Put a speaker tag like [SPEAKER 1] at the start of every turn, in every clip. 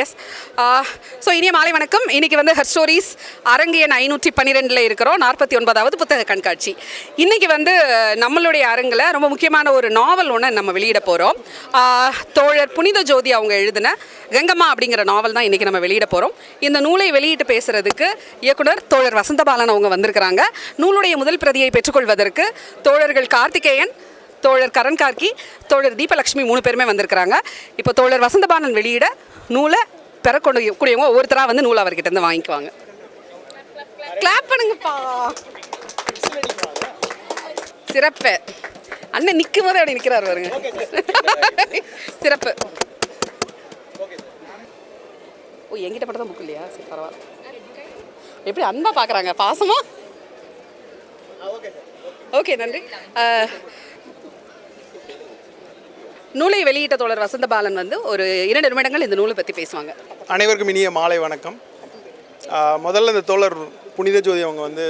[SPEAKER 1] Yes so uh, இனிய மாலை வணக்கம். இன்னைக்கு வந்து ஹர் ஸ்டோரிஸ் அரங்கியன் ஐநூற்றி பன்னிரெண்டில் இருக்கிறோம். நாற்பத்தி ஒன்பதாவது புத்தக கண்காட்சி. இன்னைக்கு வந்து uh, நம்மளுடைய அரங்கில் ரொம்ப முக்கியமான ஒரு நாவல் ஒன்று நம்ம வெளியிட போகிறோம் uh, தோழர் புனித ஜோதி அவங்க எழுதின கங்கம்மா அப்படிங்கிற நாவல் தான் இன்றைக்கி நம்ம வெளியிட போகிறோம் இந்த நூலை வெளியிட்டு பேசுகிறதுக்கு இயக்குனர் தோழர் வசந்தபாலன் அவங்க வந்திருக்கிறாங்க. நூலுடைய முதல் பிரதியை பெற்றுக்கொள்வதற்கு தோழர்கள் கார்த்திகேயன் தோழர் கரண் கார்கி தோழர் தீபலட்சுமி மூணு பேருமே வந்திருக்கிறாங்க. இப்போ தோழர் வசந்தபாலன் வெளியிட நூலை பெறக்கொண்டு கூடியவங்க ஒவ்வொருத்தராக வந்து நூலை அவர்கிட்ட இருந்து வாங்கிக்குவாங்க. கிளாப் பண்ணுங்கப்பா. சிறப்பு. அண்ணன் நிற்கும் போதே அப்படி நிற்கிறார் பாருங்க. சிறப்பு. ஓ என்கிட்ட மட்டும் தான் புக் இல்லையா? சரி பரவாயில்ல. எப்படி அன்பா பார்க்குறாங்க பாசமா? ஓகே நன்றி. நூலை வெளியிட்ட தோழர் வசந்தபாலன் வந்து ஒரு இரண்டு நிமிடங்கள் இந்த நூலை பற்றி பேசுவாங்க.
[SPEAKER 2] அனைவருக்கும் இனிய மாலை வணக்கம். முதல்ல இந்த தோழர் புனித ஜோதி அவங்க வந்து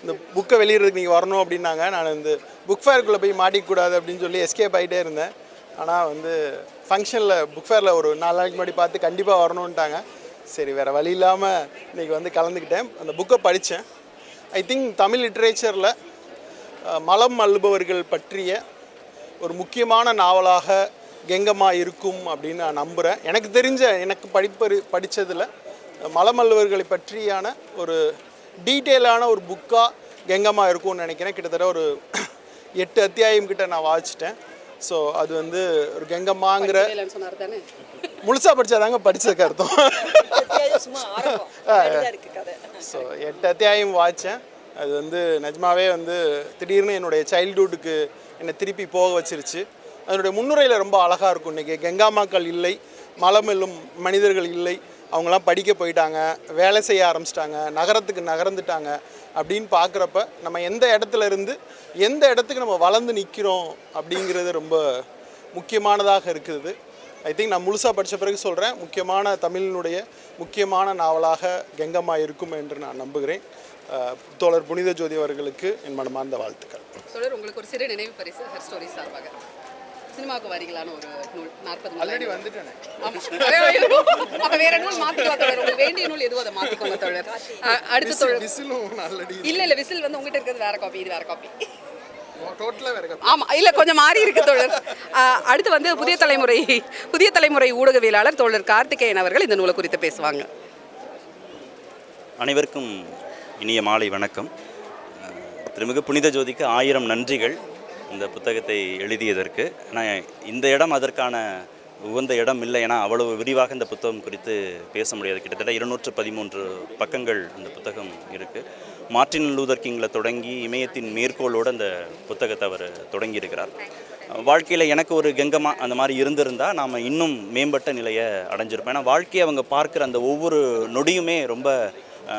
[SPEAKER 2] இந்த புக்கை வெளியிடுறதுக்கு நீங்கள் வரணும் அப்படின்னாங்க. நான் இந்த புக் ஃபேருக்குள்ளே போய் மாட்டிக்கூடாது அப்படின்னு சொல்லி எஸ்கேப் ஆகிட்டே இருந்தேன். ஆனால் வந்து ஃபங்க்ஷனில் புக் ஃபேரில் ஒரு நாலு நாளைக்கு முன்னாடி பார்த்து கண்டிப்பாக வரணுன்ட்டாங்க சரி வேறு வழி இல்லாமல் இன்றைக்கி வந்து கலந்துக்கிட்டேன். அந்த புக்கை படித்தேன் ஐ திங்க் தமிழ் லிட்ரேச்சரில் மலம் அள்ளுபவர்கள் பற்றிய ஒரு முக்கியமான நாவலாக கெங்கம்மா இருக்கும் அப்படின்னு நான் நம்புகிறேன் எனக்கு தெரிஞ்ச எனக்கு படிப்பறி படித்ததில் மலமல்லுவர்களை பற்றியான ஒரு டீட்டெயிலான ஒரு புக்காக கெங்கம்மா இருக்கும்னு நினைக்கிறேன். கிட்டத்தட்ட ஒரு எட்டு அத்தியாயம் கிட்ட நான் வாசிச்சிட்டேன். ஸோ அது வந்து ஒரு கெங்கம்மாங்கிற முழுசாக படித்தாதாங்க படித்ததுக்கு அர்த்தம். ஸோ எட்டு அத்தியாயம் வாய்ச்சேன் அது வந்து நிஜமாவே வந்து திடீர்னு என்னுடைய சைல்டுஹுட்டுக்கு என்னை திருப்பி போக வச்சிருச்சு. அதனுடைய முன்னுரையில் ரொம்ப அழகாக இருக்கும். இன்றைக்கி கங்காமாக்கள் இல்லை மலமெல்லும் மனிதர்கள் இல்லை அவங்களாம் படிக்க போயிட்டாங்க வேலை செய்ய ஆரம்பிச்சிட்டாங்க நகரத்துக்கு நகர்ந்துட்டாங்க அப்படின்னு பார்க்குறப்ப நம்ம எந்த இடத்துல இருந்து எந்த இடத்துக்கு நம்ம வளர்ந்து நிற்கிறோம் அப்படிங்கிறது ரொம்ப முக்கியமானதாக இருக்குது. ஐ திங்க் நான் முழுசாக படித்த பிறகு சொல்கிறேன் முக்கியமான தமிழினுடைய முக்கியமான நாவலாக கெங்கம்மா இருக்கும் என்று நான் நம்புகிறேன். தோழர் புனித ஜோதி அவர்களுக்கு என் மனமார்ந்த வாழ்த்துக்கள்.
[SPEAKER 1] தோழர் உங்களுக்கு ஒரு சிறு நினைவு பரிசு ஹர் ஸ்டோரி சார்பாக. சினிமாவுக்கு வரீங்களான்னு ஒரு நூல் நாற்பது
[SPEAKER 2] ஆல்ரெடி வந்துட்டேனே.
[SPEAKER 1] அப்ப வேற நூல் தோழர். உங்களுக்கு வேண்டிய நூல் எதுவும் அதை மாத்திக்கோங்க தோழர். அடுத்த தோழர்.
[SPEAKER 2] விசிலும் ஆல்ரெடி
[SPEAKER 1] இல்ல இல்ல விசில் வந்து உங்ககிட்ட இருக்கிறது வேற காப்பி இது வேற காப்பி ஆமா இல்ல கொஞ்சம் மாறி இருக்கு தோழர். அடுத்து வந்து புதிய தலைமுறை புதிய தலைமுறை ஊடகவியலாளர் தோழர் கார்த்திகேயன் அவர்கள் இந்த நூலை குறித்து பேசுவாங்க.
[SPEAKER 3] அனைவருக்கும் இனிய மாலை வணக்கம். திருமிக திருமிகு புனித ஜோதிக்கு ஆயிரம் நன்றிகள் இந்த புத்தகத்தை எழுதியதற்கு. ஆனால் இந்த இடம் அதற்கான உகந்த இடம் இல்லை ஏன்னா அவ்வளவு விரிவாக இந்த புத்தகம் குறித்து பேச முடியாது. கிட்டத்தட்ட இருநூற்று பதிமூன்று பக்கங்கள் அந்த புத்தகம் இருக்குது மார்டின் லூதர் கிங்கில் தொடங்கி இமயத்தின் மேற்கோளோடு அந்த புத்தகத்தை அவர் தொடங்கியிருக்கிறார். வாழ்க்கையில் எனக்கு ஒரு கெங்கமாக அந்த மாதிரி இருந்திருந்தால் நாம் இன்னும் மேம்பட்ட நிலையை அடைஞ்சிருப்போம். ஏன்னா வாழ்க்கையை அவங்க பார்க்குற அந்த ஒவ்வொரு நொடியுமே ரொம்ப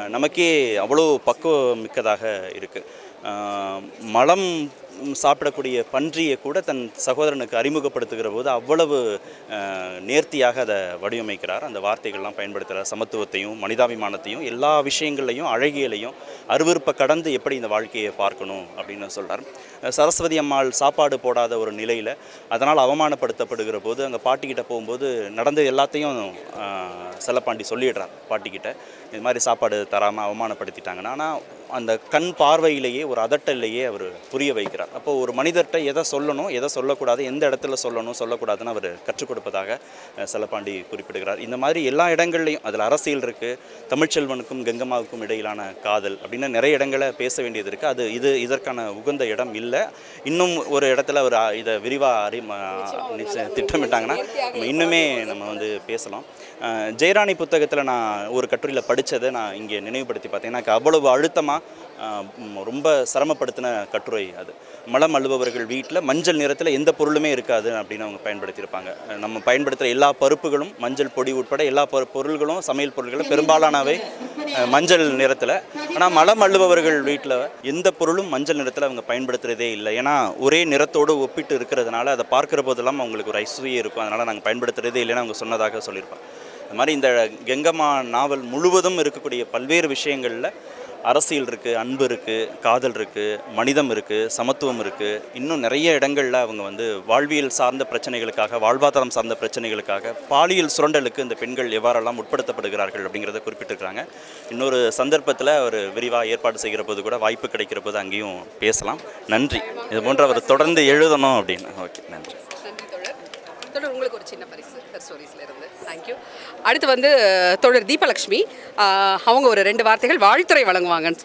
[SPEAKER 3] நமக்கே அவ்வளோ பக்குவம் மிக்கதாக இருக்குது மலம் சாப்பிடக்கூடிய பன்றியை கூட தன் சகோதரனுக்கு அறிமுகப்படுத்துகிற போது அவ்வளவு நேர்த்தியாக அதை வடிவமைக்கிறார். அந்த வார்த்தைகள்லாம் பயன்படுத்துகிறார். சமத்துவத்தையும் மனிதாபிமானத்தையும் எல்லா விஷயங்கள்லையும் அழகியலையும் அருவறுப்பை கடந்து எப்படி இந்த வாழ்க்கையை பார்க்கணும் அப்படின்னு சொல்கிறார் சரஸ்வதி அம்மாள் சாப்பாடு போடாத ஒரு நிலையில் அதனால் அவமானப்படுத்தப்படுகிற போது அங்கே பாட்டிக்கிட்ட போகும்போது நடந்த எல்லாத்தையும் செல்லப்பாண்டி சொல்லிடுறார் பாட்டிக்கிட்ட. இது மாதிரி சாப்பாடு தராமல் அவமானப்படுத்திட்டாங்கன்னா. ஆனால் அந்த கண் பார்வையிலேயே ஒரு அதட்டல்லையே அவர் புரிய வைக்கிறார். அப்போ ஒரு மனிதர்கிட்ட எதை சொல்லணும் எதை சொல்லக்கூடாது எந்த இடத்துல சொல்லணும் சொல்லக்கூடாதுன்னு அவர் கற்றுக் கொடுப்பதாக செல்லப்பாண்டி குறிப்பிடுகிறார். இந்த மாதிரி எல்லா இடங்கள்லையும் அதில் அரசியல் இருக்குது தமிழ்ச்செல்வனுக்கும் கங்கம்மாவுக்கும் இடையிலான காதல் அப்படின்னு நிறைய இடங்களை பேச வேண்டியது இருக்குது அது இது இதற்கான உகந்த இடம் இல்லை. இன்னும் ஒரு இடத்துல அவர் இதை விரிவாக அறி திட்டமிட்டாங்கன்னா நம்ம இன்னுமே நம்ம வந்து பேசலாம். ஜெயராணி புத்தகத்தில் நான் ஒரு கட்டுரையில் படித்ததை நான் இங்கே நினைவுபடுத்தி பார்த்தேன். எனக்கு அவ்வளவு அழுத்தமாக ரொம்ப சிரமப்படுத்தின கட்டுரை அது. மலம் அழுபவர்கள் வீட்டில் மஞ்சள் நிறத்தில் எந்த பொருளுமே இருக்காது அப்படின்னு அவங்க பயன்படுத்தியிருப்பாங்க. நம்ம பயன்படுத்துகிற எல்லா பருப்புகளும் மஞ்சள் பொடி உட்பட எல்லா பொருள்களும் சமையல் பொருட்களும் பெரும்பாலானவை மஞ்சள் நிறத்தில். ஆனால் மலம் அழுபவர்கள் வீட்டில் எந்த பொருளும் மஞ்சள் நிறத்தில் அவங்க பயன்படுத்துகிறதே இல்லை. ஏன்னா ஒரே நிறத்தோடு ஒப்பிட்டு இருக்கிறதுனால அதை பார்க்குற போதெல்லாம் அவங்களுக்கு ஒரு ஐஸ்வர்யம் இருக்கும். அதனால் நாங்கள் பயன்படுத்துகிறதே இல்லைன்னு அவங்க சொன்னதாக சொல்லியிருப்பாங்க. இந்த மாதிரி இந்த கெங்கம்மா நாவல் முழுவதும் இருக்கக்கூடிய பல்வேறு விஷயங்களில் அரசியல் இருக்குது அன்பு இருக்குது காதல் இருக்குது மனிதம் இருக்குது சமத்துவம் இருக்குது இன்னும் நிறைய இடங்களில் அவங்க வந்து வாழ்வியல் சார்ந்த பிரச்சனைகளுக்காக வாழ்வாதாரம் சார்ந்த பிரச்சனைகளுக்காக பாலியல் சுரண்டலுக்கு இந்த பெண்கள் எவ்வாறெல்லாம் உட்படுத்தப்படுகிறார்கள் அப்படிங்கிறத குறிப்பிட்டிருக்கிறாங்க. இன்னொரு சந்தர்ப்பத்தில் அவர் விரிவாக ஏற்பாடு செய்கிற போது கூட வாய்ப்பு கிடைக்கிற போது அங்கேயும் பேசலாம். நன்றி. இது போன்ற அவர் தொடர்ந்து எழுதணும் அப்படின்னு. ஓகே நன்றி.
[SPEAKER 1] உங்களுக்கு ஒரு சின்ன பரிசு ஸ்டோரிஸ்ல இருந்து. தேங்க்யூ அடுத்து வந்து தொடர் தீபலக்ஷ்மி. அவங்க ஒரு ரெண்டு வார்த்தைகள் வாழ்த்துறை வழங்குவாங்க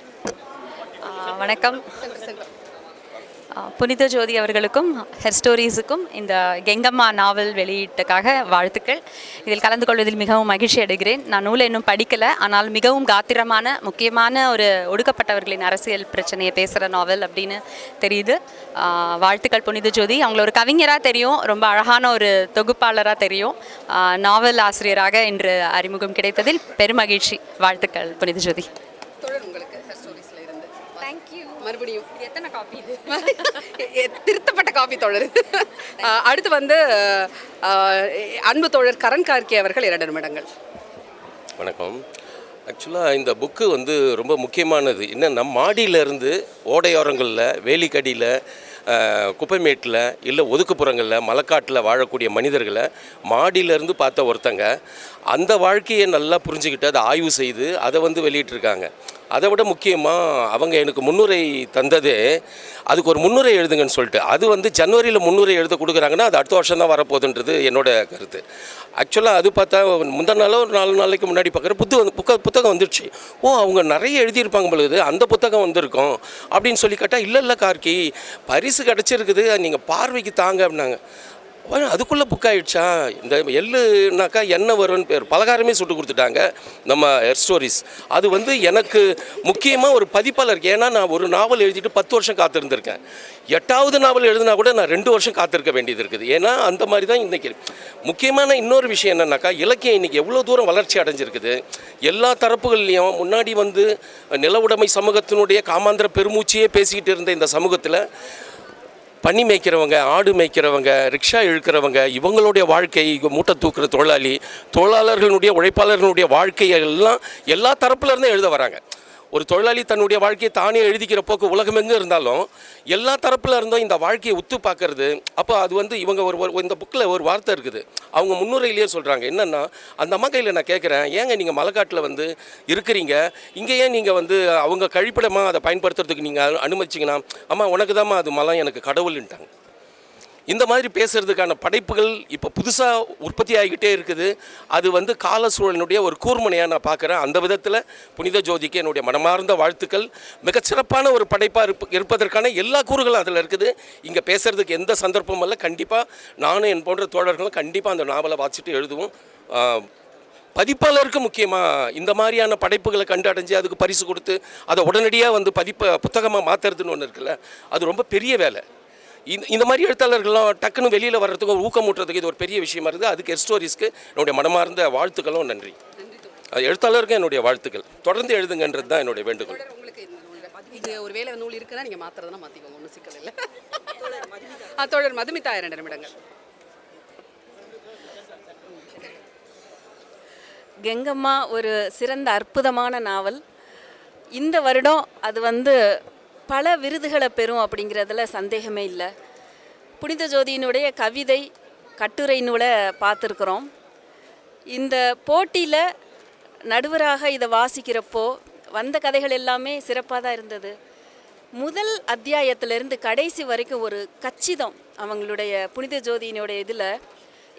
[SPEAKER 4] வணக்கம். புனித ஜோதி அவர்களுக்கும் ஹெர் ஸ்டோரிஸுக்கும் இந்த கெங்கம்மா நாவல் வெளியீட்டுக்காக வாழ்த்துக்கள். இதில் கலந்து கொள்வதில் மிகவும் மகிழ்ச்சி அடைகிறேன். நான் நூலை இன்னும் படிக்கலை ஆனால் மிகவும் காத்திரமான முக்கியமான ஒரு ஒடுக்கப்பட்டவர்களின் அரசியல் பிரச்சனையை பேசுகிற நாவல் அப்படின்னு தெரியுது. வாழ்த்துக்கள் புனித ஜோதி. அவங்கள ஒரு கவிஞராக தெரியும் ரொம்ப அழகான ஒரு தொகுப்பாளராக தெரியும். நாவல் ஆசிரியராக இன்று அறிமுகம் கிடைத்ததில் பெருமகிழ்ச்சி. வாழ்த்துக்கள் புனித ஜோதி
[SPEAKER 1] தோழர் உங்களுக்கு ஹெர் ஸ்டோரிஸ்ல இருந்து மறுபடியும்.
[SPEAKER 4] எத்தனை காப்பி இது?
[SPEAKER 1] திருத்தப்பட்ட காபி தோழர். அடுத்து வந்து அன்பு தோழர் கரண் கார்கே அவர்கள் இரண்டு நிமிடங்கள்.
[SPEAKER 5] வணக்கம். ஆக்சுவலாக இந்த புக்கு வந்து ரொம்ப முக்கியமானது. என்னென்னா மாடியிலேருந்து ஓடையோரங்களில் வேலிக்கடியில் குப்பைமேட்டில் இல்லை ஒதுக்குப்புறங்களில் மலைக்காட்டில் வாழக்கூடிய மனிதர்களை மாடியிலேருந்து பார்த்த ஒருத்தங்க அந்த வாழ்க்கையை நல்லா புரிஞ்சுக்கிட்டு அதை ஆய்வு செய்து அதை வந்து வெளியிட்டிருக்காங்க. அதை விட முக்கியமாக அவங்க எனக்கு முன்னுரை தந்ததே அதுக்கு ஒரு முன்னுரை எழுதுங்கன்னு சொல்லிட்டு. அது வந்து ஜனவரியில் முன்னுரை எழுத கொடுக்குறாங்கன்னா அது அடுத்த வருஷம் தான் வரப்போகுதுன்றது என்னோட கருத்து. ஆக்சுவலாக அது பார்த்தா முந்தின நாளோ ஒரு நாலு நாளைக்கு முன்னாடி பார்க்குற புத்து வந்து புக்க புத்தகம் வந்துடுச்சு ஓ அவங்க நிறைய எழுதியிருப்பாங்க பொழுது அந்த புத்தகம் வந்திருக்கும் அப்படின்னு சொல்லி கேட்டால் இல்லை இல்லை கார்கி பரிசு கிடச்சிருக்குது நீங்கள் பார்வைக்கு தாங்க அப்படின்னாங்க. அதுக்குள்ளே புக் ஆகிடுச்சா இந்த எள்ளுனாக்கா என்ன வரும்னு பேர். பலகாரமே சுட்டு கொடுத்துட்டாங்க நம்ம ஹெர் ஸ்டோரிஸ் அது வந்து எனக்கு முக்கியமாக ஒரு பதிப்பாளர் ஏன்னா நான் ஒரு நாவல் எழுதிட்டு பத்து வருஷம் காத்திருந்திருக்கேன். எட்டாவது நாவல் எழுதினா கூட நான் ரெண்டு வருஷம் காத்திருக்க வேண்டியது இருக்குது. ஏன்னா அந்த மாதிரி தான் இன்றைக்கி முக்கியமான இன்னொரு விஷயம் என்னன்னாக்கா இலக்கியம் இன்றைக்கி எவ்வளோ தூரம் வளர்ச்சி அடைஞ்சிருக்குது. எல்லா தரப்புகள்லையும் முன்னாடி வந்து நில உடைமை சமூகத்தினுடைய காமாந்திர பெருமூச்சியே பேசிக்கிட்டு இருந்த இந்த சமூகத்தில் பனி மேய்க்கிறவங்க ஆடு மேய்க்கிறவங்க ரிக்ஷா இழுக்கிறவங்க இவங்களுடைய வாழ்க்கை மூட்டை தூக்குற தொழிலாளி தொழிலாளர்களுடைய உழைப்பாளர்களுடைய வாழ்க்கையெல்லாம் எல்லா தரப்புல எழுத வராங்க. ஒரு தொழிலாளி தன்னுடைய வாழ்க்கையை தானே எழுதிக்கிற போக்கு உலகமெங்க இருந்தாலும் எல்லா தரப்புல இருந்தும் இந்த வாழ்க்கையை உத்து பார்க்கறது. அப்போ அது வந்து இவங்க ஒரு ஒரு- இந்த புக்கில் ஒரு வார்த்தை இருக்குது. அவங்க முன்னுரையிலேயே சொல்கிறாங்க என்னென்னா அந்த அம்மா கையில் நான் கேட்குறேன் ஏங்க நீங்கள் மலைக்காட்டில் வந்து இருக்கிறீங்க? இங்கே ஏன் நீங்கள் வந்து அவங்க கழிப்பிடமாக அதை பயன்படுத்துறதுக்கு நீங்கள் அனுமதிச்சிங்கன்னா? அம்மா உனக்கு தாம்மா அது மலம் எனக்கு கடவுள்ன்ட்டாங்க. இந்த மாதிரி பேசுகிறதுக்கான படைப்புகள் இப்போ புதுசாக உற்பத்தி ஆகிக்கிட்டே இருக்குது. அது வந்து கால சூழலினுடைய ஒரு கூர்மனையாக நான் பார்க்குறேன். அந்த விதத்தில் புனித ஜோதிக்கு என்னுடைய மனமார்ந்த வாழ்த்துக்கள். மிகச்சிறப்பான ஒரு படைப்பாக இருப்ப இருப்பதற்கான எல்லா கூறுகளும் அதில் இருக்குது. இங்கே பேசுகிறதுக்கு எந்த சந்தர்ப்பமும் இல்லை. கண்டிப்பாக நானும் என் போன்ற தோழர்களும் கண்டிப்பாக அந்த நாவலை வாசிட்டு எழுதுவோம். பதிப்பாளருக்கு முக்கியமாக இந்த மாதிரியான படைப்புகளை கண்டு அடைஞ்சு அதுக்கு பரிசு கொடுத்து அதை உடனடியாக வந்து பதிப்ப புத்தகமாக மாற்றுறதுன்னு ஒன்று இருக்குல்ல. அது ரொம்ப பெரிய வேலை. இந்த இந்த மாதிரி எழுத்தாளர்கள்லாம் டக்குன்னு வெளியில் வர்றதுக்கு ஒரு ஊக்கமூட்டுறதுக்கு இது ஒரு பெரிய விஷயமா இருக்குது. அதுக்கு எர் ஸ்டோரிஸ்க்கு என்னுடைய மனமார்ந்த வாழ்த்துக்களும் நன்றி. அது எழுத்தாளருக்கு என்னுடைய வாழ்த்துக்கள். தொடர்ந்து எழுதுங்கன்றது தான் என்னுடைய வேண்டுகோள்.
[SPEAKER 1] ஒரு வேலை நூல் இருக்குன்னா நீங்க மாத்துறதுனா மாத்திக்கோங்க ஒன்றும் சிக்கல் இல்லை. ஆ, தோழர் மதுமிதா இரண்டு நிமிடங்கள்.
[SPEAKER 6] கெங்கம்மா ஒரு சிறந்த அற்புதமான நாவல். இந்த வருடம் அது வந்து பல விருதுகளை பெறும் அப்படிங்கிறதுல சந்தேகமே இல்லை. புனித ஜோதியினுடைய கவிதை கட்டுரை நூலை பார்த்துருக்குறோம். இந்த போட்டியில் நடுவராக இதை வாசிக்கிறப்போ வந்த கதைகள் எல்லாமே சிறப்பாக தான் இருந்தது. முதல் அத்தியாயத்திலிருந்து கடைசி வரைக்கும் ஒரு கச்சிதம் அவங்களுடைய புனித ஜோதியினுடைய இதில்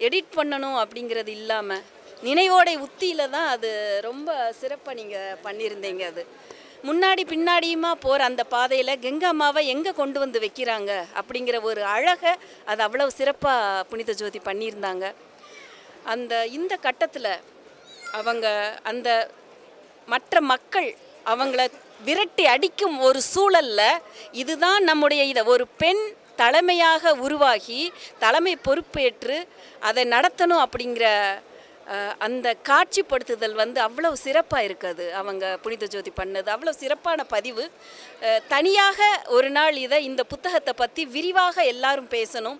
[SPEAKER 6] எடிட் பண்ணணும் அப்படிங்கிறது இல்லாமல் நினைவோடை உத்தியில் தான் அது ரொம்ப சிறப்பாக நீங்கள் பண்ணியிருந்தீங்க அது. முன்னாடி பின்னாடியுமா போகிற அந்த பாதையில் கங்கா அம்மாவை எங்கே கொண்டு வந்து வைக்கிறாங்க அப்படிங்கிற ஒரு அழகை அது அவ்வளோ சிறப்பாக புனித ஜோதி பண்ணியிருந்தாங்க. அந்த இந்த கட்டத்தில் அவங்க அந்த மற்ற மக்கள் அவங்கள விரட்டி அடிக்கும் ஒரு சூழல்ல இதுதான் நம்முடைய இதை. ஒரு பெண் தலைமையாக உருவாகி தலைமை பொறுப்பேற்று அதை நடத்தணும் அப்படிங்கிற அந்த காட்சிப்படுத்துதல் வந்து அவ்வளவு சிறப்பாக இருக்குது. அவங்க புனித ஜோதி பண்ணது அவ்வளோ சிறப்பான பதிவு. தனியாக ஒரு நாள் இதை இந்த புத்தகத்தை பற்றி விரிவாக எல்லாரும் பேசணும்.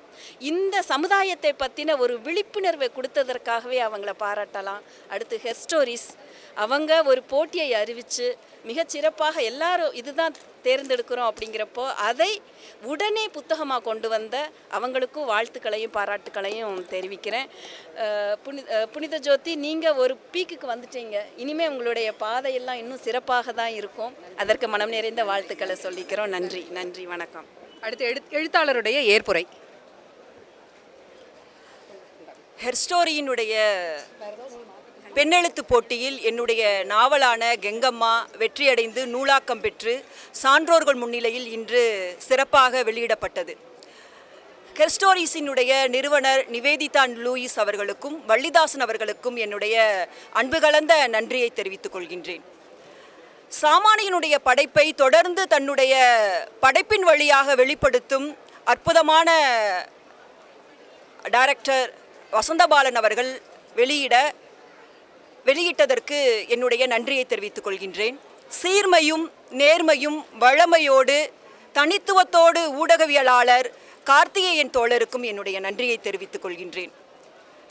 [SPEAKER 6] இந்த சமுதாயத்தை பற்றின ஒரு விழிப்புணர்வை கொடுத்ததற்காகவே அவங்கள பாராட்டலாம். அடுத்து ஹெஸ்டோரிஸ். ஸ்டோரிஸ் அவங்க ஒரு போட்டியை அறிவித்து மிகச்சிறப்பாக எல்லாரும் இதுதான் தேர்ந்தெடுக்கிறோம் அப்படிங்கிறப்போ அதை உடனே புத்தகமாக கொண்டு வந்த அவங்களுக்கும் வாழ்த்துக்களையும் பாராட்டுக்களையும் தெரிவிக்கிறேன். அஹ் புனி அஹ் புனித ஜோதி நீங்கள் ஒரு பீக்குக்கு வந்துட்டீங்க. இனிமேல் உங்களுடைய பாதையெல்லாம் இன்னும் சிறப்பாக தான் இருக்கும். அதற்கு மனம் நிறைந்த வாழ்த்துக்களை சொல்லிக்கிறோம். நன்றி நன்றி வணக்கம்.
[SPEAKER 1] அடுத்து எழு எழுத்தாளருடைய ஏற்புரை.
[SPEAKER 7] ஹெர்ஸ்டோரியினுடைய பெண்ணெழுத்து போட்டியில் என்னுடைய நாவலான கெங்கம்மா வெற்றியடைந்து நூலாக்கம் பெற்று சான்றோர்கள் முன்னிலையில் இன்று சிறப்பாக வெளியிடப்பட்டது. கெர்ஸ்டோரிஸினுடைய நிறுவனர் நிவேதிதா லூயிஸ் அவர்களுக்கும் வள்ளிதாசன் அவர்களுக்கும் என்னுடைய அன்பு கலந்த நன்றியை தெரிவித்துக் கொள்கின்றேன். சாமானியனுடைய படைப்பை தொடர்ந்து தன்னுடைய படைப்பின் வழியாக வெளிப்படுத்தும் அற்புதமான டைரக்டர் வசந்தபாலன் அவர்கள் வெளியிட வெளியிட்டதற்கு என்னுடைய நன்றியை தெரிவித்துக் கொள்கின்றேன். சீர்மையும் நேர்மையும் வழமையோடு தனித்துவத்தோடு ஊடகவியலாளர் கார்த்திகேயன் தோழருக்கும் என்னுடைய நன்றியை தெரிவித்துக் கொள்கின்றேன்.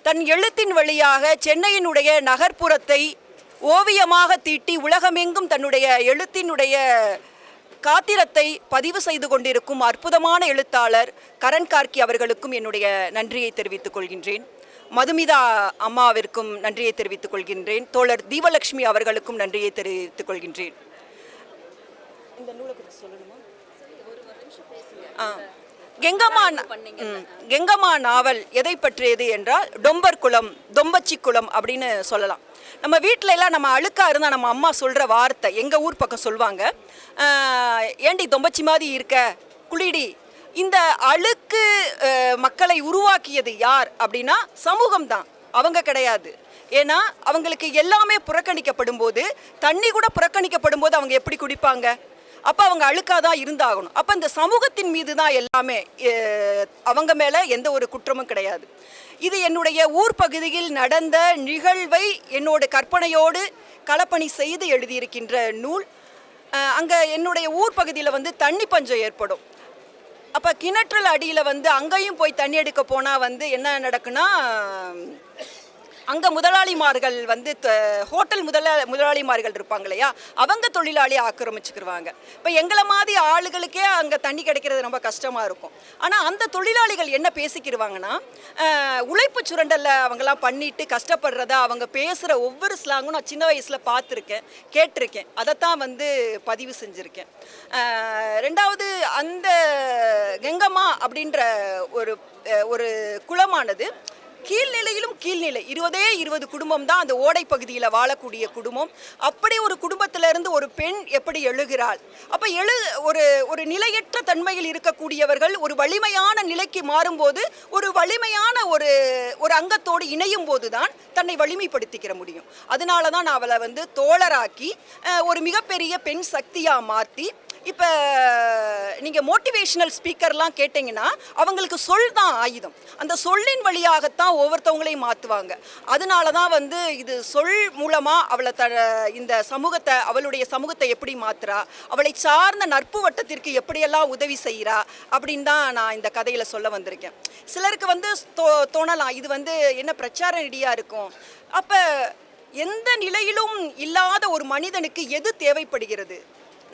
[SPEAKER 7] தன் எழுத்தின் வழியாக சென்னையினுடைய நகர்ப்புறத்தை ஓவியமாக தீட்டி உலகமெங்கும் தன்னுடைய எழுத்தினுடைய காத்திரத்தை பதிவு செய்து கொண்டிருக்கும் அற்புதமான எழுத்தாளர் கரண் கார்கி அவர்களுக்கும் என்னுடைய நன்றியை தெரிவித்துக் கொள்கின்றேன். மதுமிதா அம்மாவிற்கும் நன்றியை தெரிவித்துக் கொள்கின்றேன். தோழர் தீபலட்சுமி அவர்களுக்கும் நன்றியை தெரிவித்துக் கொள்கின்றேன். இந்த நூலை குறித்து சொல்லணுமா? ஆ. கெங்கம்மா கெங்கம்மா நாவல் எதை பற்றியது என்றால் டொம்பர் குளம் தொம்பச்சி குளம் அப்படின்னு சொல்லலாம். நம்ம வீட்டில எல்லாம் நம்ம அழுக்கா இருந்தால் நம்ம அம்மா சொல்கிற வார்த்தை எங்கள் ஊர் பக்கம் சொல்லுவாங்க ஏண்டி தொம்பச்சி மாதிரி இருக்க? குளிடி. இந்த அழுக்கு மக்களை உருவாக்கியது யார் அப்படின்னா சமூகம் தான் அவங்க கிடையாது. ஏன்னா அவங்களுக்கு எல்லாமே புறக்கணிக்கப்படும் போது தண்ணி கூட புறக்கணிக்கப்படும் போது அவங்க எப்படி குடிப்பாங்க? அப்போ அவங்க அழுக்காக தான் இருந்தாகணும். அப்போ இந்த சமூகத்தின் மீது தான் எல்லாமே அவங்க மேலே எந்த ஒரு குற்றமும் கிடையாது. இது என்னுடைய ஊர் பகுதியில் நடந்த நிகழ்வை என்னோட கற்பனையோடு களப்பணி செய்து எழுதியிருக்கின்ற நூல். அங்கே என்னுடைய ஊர் பகுதியில் வந்து தண்ணி பஞ்சம் ஏற்படும். அப்போ கிணற்றல் அடியில் வந்து அங்கேயும் போய் தண்ணி எடுக்க போனால் வந்து என்ன நடக்குன்னா அங்கே முதலாளிமார்கள் வந்து த- ஹோட்டல் முதலா முதலாளிமார்கள் இருப்பாங்க இல்லையா? அவங்க தொழிலாளியை ஆக்கிரமிச்சுக்கிருவாங்க. இப்போ எங்களை மாதிரி ஆளுகளுக்கே அங்கே தண்ணி கிடைக்கிறது ரொம்ப கஷ்டமாக இருக்கும். ஆனால் அந்த தொழிலாளிகள் என்ன பேசிக்கிடுவாங்கன்னா உழைப்பு சுரண்டலில் அவங்கெல்லாம் பண்ணிட்டு கஷ்டப்படுறத அவங்க பேசுகிற ஒவ்வொரு ஸ்லாங்கும் நான் சின்ன வயசில் பார்த்துருக்கேன் கேட்டிருக்கேன். அதைத்தான் வந்து பதிவு செஞ்சுருக்கேன். ரெண்டாவது அந்த கெங்கம்மா அப்படின்ற ஒரு ஒரு குளமானது கீழ்நிலையிலும் கீழ்நிலை. இருபதே இருபது குடும்பம் தான் அந்த ஓடை பகுதியில் வாழக்கூடிய குடும்பம். அப்படி ஒரு குடும்பத்திலிருந்து ஒரு பெண் எப்படி எழுகிறாள்? அப்போ எழு ஒரு ஒரு நிலையற்ற தன்மையில் இருக்கக்கூடியவர்கள் ஒரு வலிமையான நிலைக்கு மாறும்போது ஒரு வலிமையான ஒரு ஒரு அங்கத்தோடு இணையும் போது தான் தன்னை வலிமைப்படுத்திக்கிற முடியும். அதனால தான் நான் அவளை வந்து தோழராக்கி ஒரு மிகப்பெரிய பெண் சக்தியாக மாற்றி இப்போ நீங்கள் மோட்டிவேஷனல் ஸ்பீக்கர்லாம் கேட்டிங்கன்னா அவங்களுக்கு சொல் தான் ஆயுதம். அந்த சொல்லின் வழியாகத்தான் ஒவ்வொருத்தவங்களையும் மாற்றுவாங்க அதனால தான் வந்து இது சொல் மூலமாக அவளை த இந்த சமூகத்தை அவளுடைய சமூகத்தை எப்படி மாற்றுறா அவளை சார்ந்த நட்பு வட்டத்திற்கு எப்படியெல்லாம் உதவி செய்கிறா அப்படின்னு தான் நான் இந்த கதையில் சொல்ல வந்திருக்கேன். சிலருக்கு வந்து தோ தோணலாம் இது வந்து என்ன பிரச்சார ரெடியாக இருக்கும். அப்போ எந்த நிலையிலும் இல்லாத ஒரு மனிதனுக்கு எது தேவைப்படுகிறது?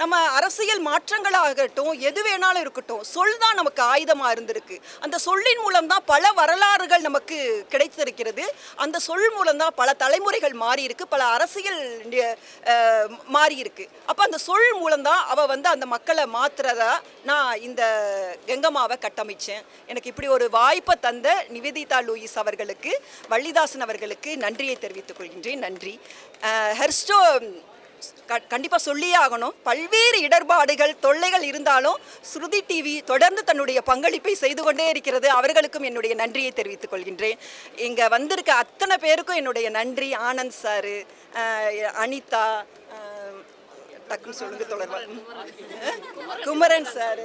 [SPEAKER 7] நம்ம அரசியல் மாற்றங்களாகட்டும் எது வேணாலும் இருக்கட்டும் சொல் தான் நமக்கு ஆயுதமாக இருந்திருக்கு. அந்த சொல்லின் மூலம் தான் பல வரலாறுகள் நமக்கு கிடைத்திருக்கிறது. அந்த சொல் மூலம் தான் பல தலைமுறைகள் மாறி இருக்கு பல அரசியல் மாறியிருக்கு. மாறி இருக்கு அப்போ அந்த சொல் மூலம் தான் அவள் வந்து அந்த மக்களை மாத்துறதா நான் இந்த கெங்கம்மாவை கட்டமைச்சேன். எனக்கு இப்படி ஒரு வாய்ப்பை தந்த நிவேதிதா லூயிஸ் அவர்களுக்கு வள்ளிதாசன் அவர்களுக்கு நன்றியை தெரிவித்துக் கொள்கின்றேன். நன்றி. ஹெர்ஸ்டோ கண்டிப்பாக சொல்லியே ஆகணும். பல்வேறு இடர்பாடுகள் தொல்லைகள் இருந்தாலும் ஸ்ருதி டிவி தொடர்ந்து தன்னுடைய பங்களிப்பை செய்து கொண்டே இருக்கிறது. அவர்களுக்கும் என்னுடைய நன்றியை தெரிவித்துக் கொள்கின்றேன். இங்கே வந்திருக்க அத்தனை பேருக்கும் என்னுடைய நன்றி. ஆனந்த் சாரு அனிதா டக்குன்னு சொல்லுங்க தொடர்பா. குமரன் சார்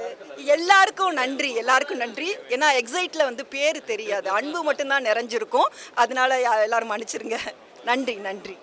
[SPEAKER 7] எல்லாருக்கும் நன்றி. எல்லாருக்கும் நன்றி. ஏன்னா எக்ஸைட்டில் வந்து பேர் தெரியாது. அன்பு மட்டும்தான் நிறைஞ்சிருக்கும். அதனால எல்லாரும் மன்னிச்சிருங்க. நன்றி நன்றி.